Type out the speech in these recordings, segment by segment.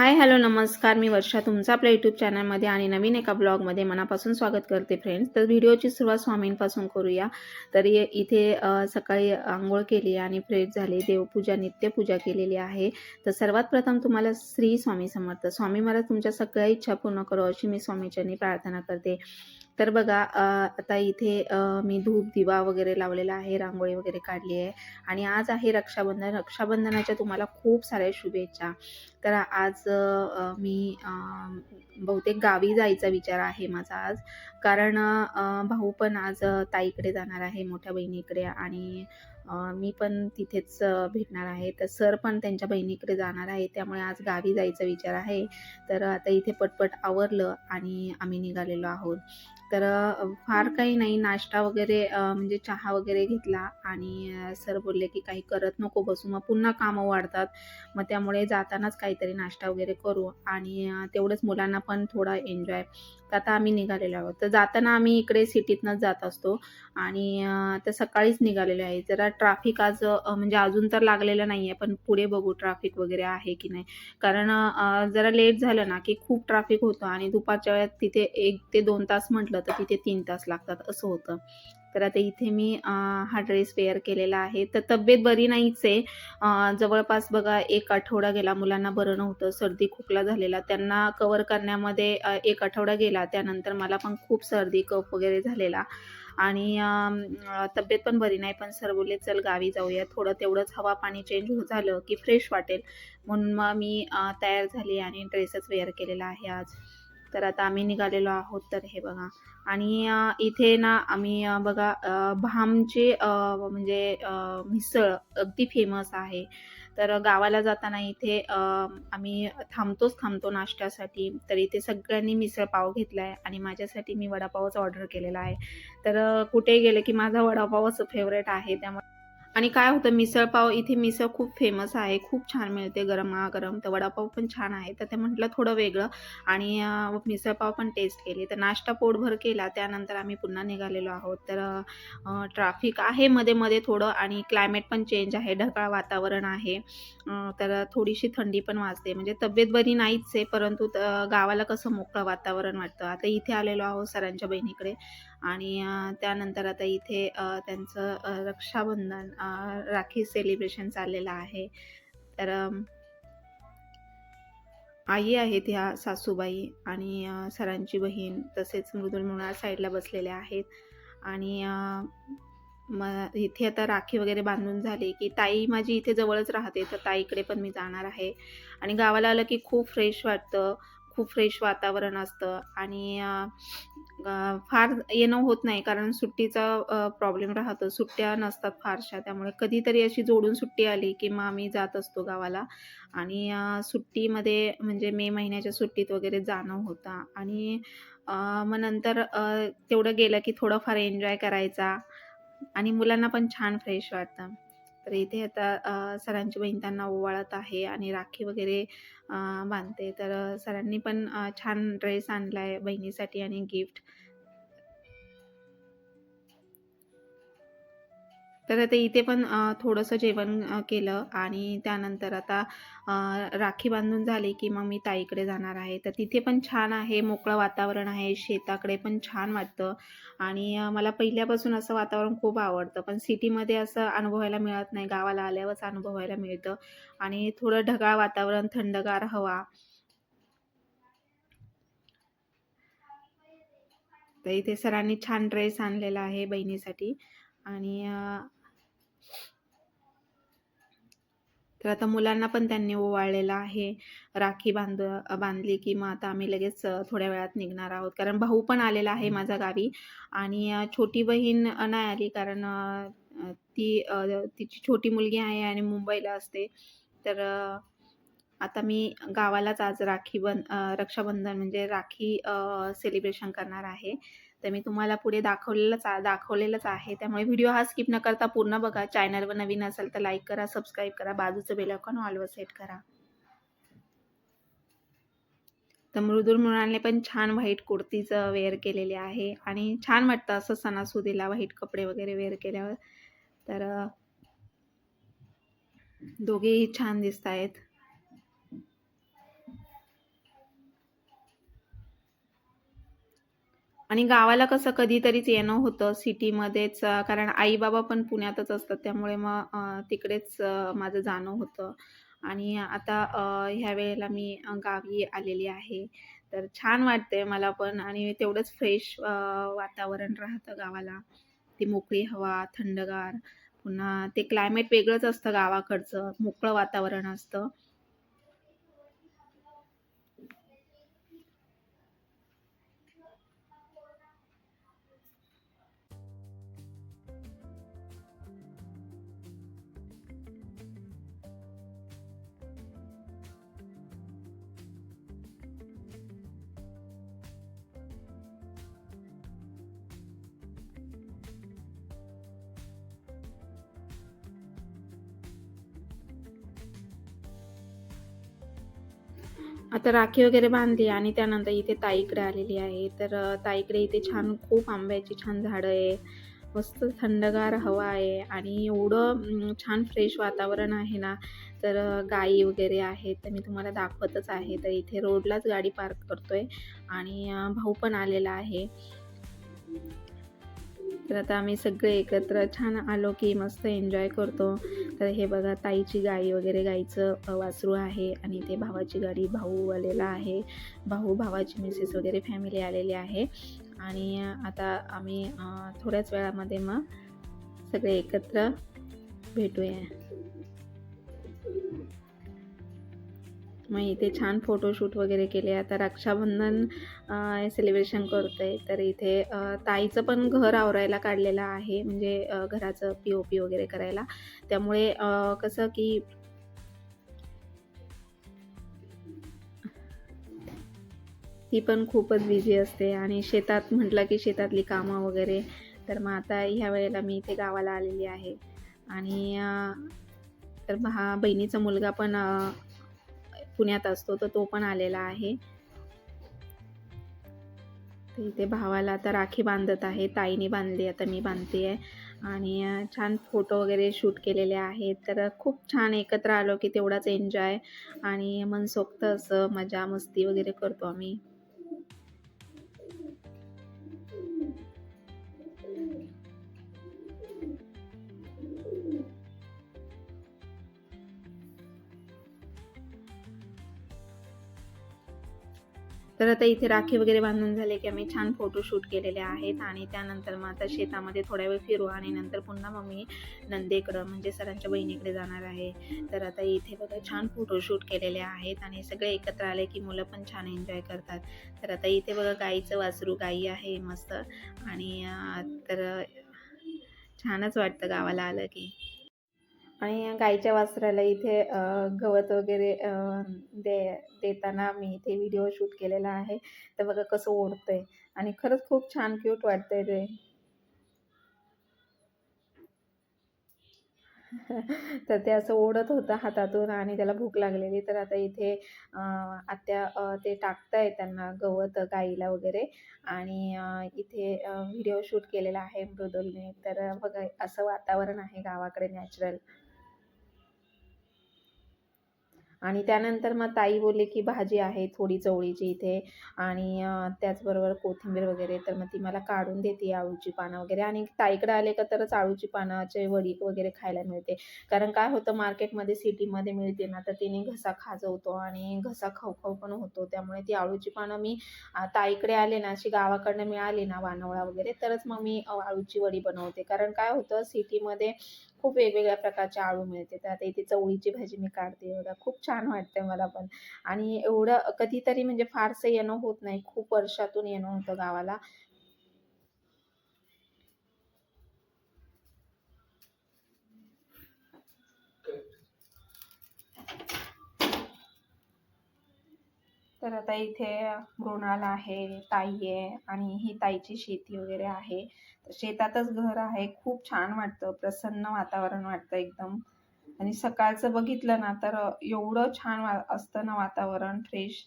Hi hello नमस्कार. मी वर्षा तुमचा आपल्या यूट्यूब चॅनलमध्ये आणि नवीन एका ब्लॉगमध्ये मनापासून स्वागत करते फ्रेंड्स तर व्हिडिओची सुरुवात स्वामींपासून करूया. तर इथे सकाळी आंघोळ केली आणि फ्रेश झाले. देवपूजा नित्यपूजा केलेली आहे. तर सर्वात प्रथम तुम्हाला श्री स्वामी समर्थ. स्वामी महाराज तुमच्या सगळ्या इच्छा पूर्ण करो अशी मी स्वामीच्यांनी प्रार्थना करते. तर बघा आता इथे मी धूप दिवा वगैरे लावलेला आहे रांगोळी वगैरे काढली आहे आणि आज आहे रक्षाबंधन. रक्षाबंधनाच्या तुम्हाला खूप साऱ्या शुभेच्छा. तर आज मी बहुतेक गावी जायचा विचार आहे माझा आज. कारण भाऊ पण आज ताईकडे जाणार आहे मोठ्या बहिणीकडे आणि मी पण तिथेच भेटणार आहे. तर सर पण त्यांच्या बहिणीकडे जाणार आहे. त्यामुळे आज गावी जायचा विचार आहे. तर आता इथे पटपट आवरलं आणि आम्ही निघालेलो आहोत. तर फार काही नाही. नाश्ता वगैरे म्हणजे चहा वगैरे घेतला आणि सर बोलले की काही करत नको बसू. मग पुन्हा कामं वाढतात. मग त्यामुळे जातानाच काहीतरी नाश्ता वगैरे करू आणि तेवढंच मुलांना पण थोडा एन्जॉय तर आता आम्ही निघालेलो आहोत. तर जाताना आम्ही इकडे सिटीतनंच जात असतो. आणि तर सकाळीच निघालेलो आहे. जरा ट्राफिक आज म्हणजे अजून तर लागलेलं नाही आहे पण पुढे बघू ट्राफिक वगैरे आहे की नाही. कारण जरा लेट झालं ना की खूप ट्राफिक होतं आणि दुपारच्या वेळात तिथे एक ते दोन तास म्हटलं तर तिथे तीन तास लागतात असं होतं. तर आता इथे मी हा ड्रेस वेअर केलेला आहे. तर तब्येत बरी नाहीच आहे. जवळपास बघा एक आठवडा गेला मुलांना बरं नव्हतं सर्दी खोकला झालेला. त्यांना कवर करण्यामध्ये एक आठवडा गेला त्यानंतर मला पण खूप सर्दी कफ वगैरे झालेला. आणि तब्येत पण बरी नाही पण सर बोलले चल गावी जाऊया. थोडं तेवढंच हवा पाणी चेंज हो झालं की फ्रेश वाटेल. म्हणून मग मी तयार झाली आणि ड्रेसच वेअर केलेला आहे आज. तर आता आम्ही निघालेलो आहोत तर हे बघा. आणि इथे ना आम्ही बघा भामचे म्हणजे मिसळ अगदी फेमस आहे. तर गावाला जाताना इथे आम्ही थांबतोच थांबतो नाश्त्यासाठी. तर इथे सगळ्यांनी मिसळ पाव घेतला आहे आणि माझ्यासाठी मी वडापावच ऑर्डर केलेला आहे. तर कुठे कुठेही गेले की माझा वडापावच फेवरेट आहे. त्यामुळे आणि काय होतं मिसळपाव इथे मिसळ खूप फेमस आहे खूप छान मिळते गरमागरम तर वडापाव पण छान आहे. तर ते म्हटलं थोडं वेगळं. आणि मिसळपाव पण टेस्ट केली. तर नाश्ता पोटभर केला. त्यानंतर आम्ही पुन्हा निघालेलो आहोत. तर ट्रॅफिक आहे मध्ये मध्ये थोडं आणि क्लायमेट पण चेंज आहे. ढगाळ वातावरण आहे. तर थोडीशी थंडी पण वाजते. म्हणजे तब्येत बरी नाहीच आहे परंतु त- गावाला कसं मोकळं वातावरण वाटतं. आता इथे आलेलो आहोत सरांच्या बहिणीकडे. आणि त्यानंतर आता इथे त्यांचं रक्षाबंधन राखी सेलिब्रेशन चाललेलं आहे. तर आई आहेत ह्या सासूबाई आणि सरांची बहीण तसेच मृदुल म्हणून साईडला बसलेल्या आहेत. आणि म मग इथे आता राखी वगैरे बांधून झाली की ताई माझी इथे जवळच राहते तर ताईकडे पण मी जाणार आहे. आणि गावाला आलं की खूप फ्रेश वाटतं. खूप फ्रेश वातावरण असतं. आणि फार येणं होत नाही कारण सुट्टीचा प्रॉब्लेम राहतो. सुट्ट्या नसतात फारशा. त्यामुळे कधीतरी अशी जोडून सुट्टी आली की मग आम्ही जात असतो गावाला. आणि सुट्टीमध्ये म्हणजे मे महिन्याच्या सुट्टीत वगैरे जाणं होतं. आणि मग नंतर तेवढं गेलं की थोडंफार एन्जॉय करायचा. आणि मुलांना पण छान फ्रेश वाटतं. तर इथे आता सरांची बहीण त्यांना ओवाळत आहे आणि राखी वगैरे बांधते. तर सरांनी पण छान ड्रेस आणला आहे बहिणीसाठी आणि गिफ्ट. तर आता इथे पण थोडंसं जेवण केलं आणि त्यानंतर आता राखी बांधून झाली की मग मी ताईकडे जाणार आहे. तर तिथे पण छान आहे मोकळं वातावरण आहे शेताकडे पण छान वाटतं आणि मला पहिल्यापासून असं वातावरण खूप आवडतं. पण सिटीमध्ये असं अनुभवायला मिळत नाही गावाला आल्यावरच अनुभवायला मिळतं आणि थोडं ढगाळ वातावरण थंडगार हवा. तर इथे सरांनी छान ड्रेस आणलेला आहे बहिणीसाठी आणि तर आता मुलांना पण त्यांनी ओवाळलेलं आहे. राखी बांध बांधली की मग आता आम्ही लगेच थोड्या वेळात निघणार आहोत. कारण भाऊ पण आलेला आहे माझा गावी आणि छोटी बहीण नाही आली कारण ती तिची छोटी मुलगी आहे आणि मुंबईला असते. तर आता मी गावालाच आज राखी बन रक्षाबंधन म्हणजे राखी सेलिब्रेशन करणार आहे. तर मी तुम्हाला पुढे दाखवलेलंच दाखवलेलंच आहे. त्यामुळे व्हिडिओ हा स्किप न करता पूर्ण बघा. चॅनलवर नवीन असेल तर लाईक करा सबस्क्राईब करा बाजूचं बेलॉकॉन ऑलवर सेट करा. तर मृदुल मृणाने पण छान व्हाईट कुर्तीचं वेअर केलेले आहे आणि छान वाटतं असं सणासुदीला व्हाईट कपडे वगैरे वेअर केल्यावर. तर दोघेही छान दिसत आहेत आणि गावाला कसं कधीतरीच येणं होतं सिटीमध्येच कारण आई बाबा पण पुण्यातच असतात त्यामुळे मग तिकडेच माझं जाणं होतं. आणि आता ह्या वेळेला मी गावी आलेली आहे. तर छान वाटते मला पण आणि तेवढंच फ्रेश वातावरण राहतं गावाला. ती मोकळी हवा थंडगार पुन्हा ते क्लायमेट वेगळंच असतं गावाकडचं मोकळं वातावरण असतं. आता राखी वगैरे बांधली आणि त्यानंतर इथे ताईकडे आलेली आहे. तर ताईकडे इथे छान खूप आंब्याची छान झाडं आहे. मस्त थंडगार हवा आहे आणि एवढं छान फ्रेश वातावरण आहे ना. तर गाई वगैरे आहेत तर मी तुम्हाला दाखवतच आहे. तर इथे रोडलाच गाडी पार्क करतोय आणि भाऊ पण आलेला आहे. तर आता आम्ही सगळे एकत्र छान आलो की मस्त एन्जॉय करतो. तर हे बघा ताईची गाई वगैरे गाईचं वासरू आहे आणि ते भावाची गाडी भाऊ आलेला आहे. भाऊ भावाची मिसेस वगैरे फॅमिली आलेली आहे. आणि आता आम्ही थोड्याच वेळामध्ये मग सगळे एकत्र भेटूया. मग इथे छान फोटोशूट वगैरे केले. आता रक्षाबंधन सेलिब्रेशन करतोय. तर इथे ताईचं पण घर आवरायला काढलेलं आहे. म्हणजे घराचं पी ओ पी वगैरे करायला. त्यामुळे कसं की ती पण खूपच बिझी असते. आणि शेतात म्हटलं की शेतातली कामं वगैरे. तर मग आता ह्या वेळेला मी इथे गावाला आलेली आहे. आणि तर हा बहिणीचा मुलगा पण पुण्यात असतो. तर तो पण आलेला आहे. इथे भावाला आता राखी बांधत आहे ताईने बांधली आता मी बांधते आहे आणि छान फोटो वगैरे शूट केलेले आहेत. तर खूप छान एकत्र आलो की तेवढाच एन्जॉय आणि मनसोक्त असं मजा मस्ती वगैरे करतो आम्ही. तर आता इथे राखी वगैरे बांधून झाले की आम्ही छान फोटोशूट केलेले आहेत आणि त्यानंतर मग आता शेतामध्ये थोड्या वेळ फिरू आणि नंतर पुन्हा मग मी नंदेकडं म्हणजे सरांच्या बहिणीकडे जाणार आहे. तर आता इथे बघा छान फोटोशूट केलेले आहेत आणि सगळे एकत्र आले की मुलं पण छान एन्जॉय करतात. तर आता इथे बघा गाईचं वासरू गाई आहे मस्त. आणि तर छानच वाटतं गावाला आलं की. आणि गाईच्या वासराला इथे गवत वगैरे दे देताना मी इथे व्हिडिओ शूट केलेला आहे. तर बघा कसं ओढतंय. आणि खरंच खूप छान क्यूट वाटतंय ते. तर ते असं ओढत होतं हातातून आणि त्याला भूक लागलेली. तर आता इथे आत्या ते टाकताय त्यांना गवत गाईला वगैरे. आणि इथे व्हिडिओ शूट केलेला आहे मृदुलने. तर बघा असं वातावरण आहे गावाकडे नॅचरल. आणि त्यानंतर मग ताई बोलले की भाजी आहे थोडी चवळीची इथे आणि त्याचबरोबर कोथिंबीर वगैरे तर मग ती मला काढून देते आळूची पानं वगैरे. आणि ताईकडे आले का तरच आळूची पानाचे वडी वगैरे खायला मिळते. कारण काय होतं मार्केटमध्ये सिटीमध्ये मिळते ना तर तिने घसा खाजवतो आणि घसा खवखव पण होतो. त्यामुळे ती आळूची पानं मी ताईकडे आले ना अशी गावाकडनं मिळाली ना वानवळा वगैरे तरच मग मी आळूची वडी बनवते. कारण काय होतं सिटीमध्ये खूप वेगवेगळ्या प्रकारचे आळू मिळते. तर आता इथे चवळीची भाजी मी काढते बघा खूप छान वाटतंय मला पण. आणि एवढं कधीतरी म्हणजे फारसं येणं होत नाही. खूप वर्षातून येणं होतं गावाला. तर आता इथे मृणाल आहे ताई आहे आणि ही ताईची शेती वगैरे आहे. शेतातच घर आहे. खूप छान वाटतं. प्रसन्न वातावरण वाटतं एकदम. आणि सकाळचं बघितलं ना तर एवढं छान वा असतं ना वातावरण फ्रेश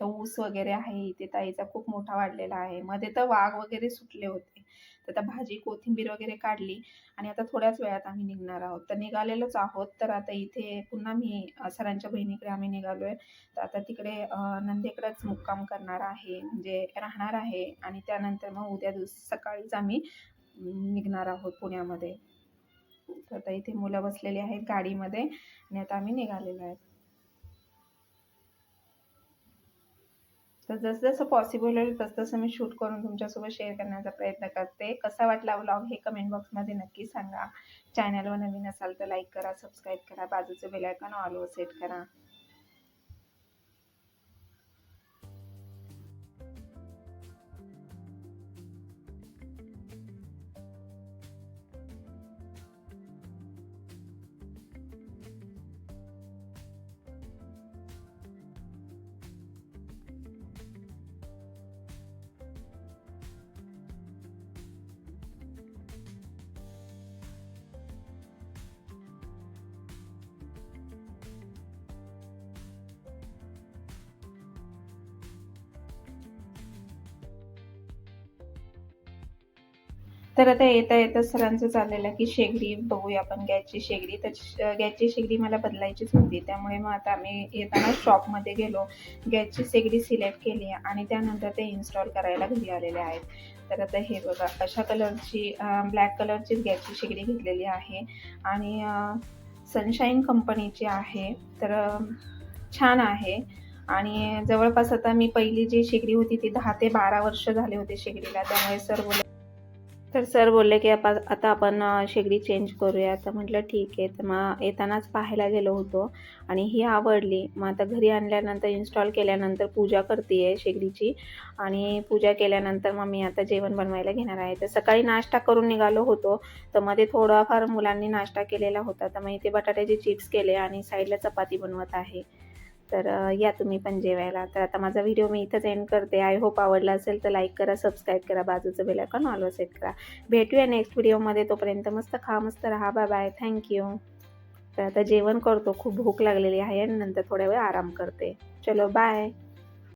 तर ऊस वगैरे आहे. इथे ताईचा खूप मोठा वाढलेला आहे. मध्ये तर वाघ वगैरे सुटले होते. तर आता भाजी कोथिंबीर वगैरे काढली आणि आता थोड्याच वेळात आम्ही निघणार आहोत. तर निघालेलोच आहोत. तर आता इथे पुन्हा मी सरांच्या बहिणीकडे आम्ही निघालो आहे तर आता तिकडे अ, नंदेकडेच मुक्काम करणार आहे. म्हणजे राहणार आहे आणि त्यानंतर मग उद्या दिवस सकाळीच आम्ही निघणार आहोत पुण्यामध्ये. तर आता इथे मुलं बसलेली आहेत गाडीमध्ये आणि आता आम्ही निघालेलो आहे तर जसं जसं पॉसिबल होईल तसं तसं मी शूट करून तुमच्यासोबत शेअर करण्याचा प्रयत्न करते. कसा वाटला व्लॉग हे कमेंट बॉक्समध्ये नक्की सांगा. चॅनलवर नवीन असाल तर लाईक करा सबस्क्राईब करा. बाजूचं बेल आयकॉन ऑलवर सेट करा. तर आता येता येता सरांचं चाललेलं की शेगडी बघूया आपण गॅसची शेगडी. तर गॅसची शेगडी मला बदलायचीच होती. त्यामुळे मग आता आम्ही येताना शॉपमध्ये गेलो गॅसची शेगडी सिलेक्ट केली आणि त्यानंतर ते इन्स्टॉल करायला घरी आलेले आहेत. तर आता हे बघा अशा कलरची ब्लॅक कलरचीच गॅसची शेगडी घेतलेली आहे. आणि सनशाईन कंपनीची आहे. तर छान आहे. आणि जवळपास आता मी पहिली जी शेगडी होती ती दहा ते बारा वर्ष झाले होते शेगडीला. त्यामुळे सर तर सर बोलले की आपण आता आपण शेगडी चेंज करूया. तर म्हटलं ठीक आहे. तर मग येतानाच पाहायला गेलो होतो आणि ही आवडली. मग आता घरी आणल्यानंतर इन्स्टॉल केल्यानंतर पूजा करते आहे शेगडीची. आणि पूजा केल्यानंतर मग मी आता जेवण बनवायला घेणार आहे. तर सकाळी नाश्ता करून निघालो होतो. तर मध्ये थोडाफार मुलांनी नाश्ता केलेला होता. तर मग इथे बटाट्याचे चिप्स केले आणि साईडला चपाती बनवत आहे. तर या तुम्ही पण जेवायला. तर आता माझा व्हिडिओ मी इथंच एंड करते. आय होप आवडला असेल तर लाईक करा सबस्क्राईब करा बाजूचं बेल आयकॉन ऑलवर सेट करा. भेटूया नेक्स्ट व्हिडिओमध्ये तोपर्यंत मस्त खा मस्त राहा. बाय बाय थँक्यू तर आता जेवण करतो. खूप भूक लागलेली आहे आणि नंतर थोड्या वेळ आराम करते. चलो बाय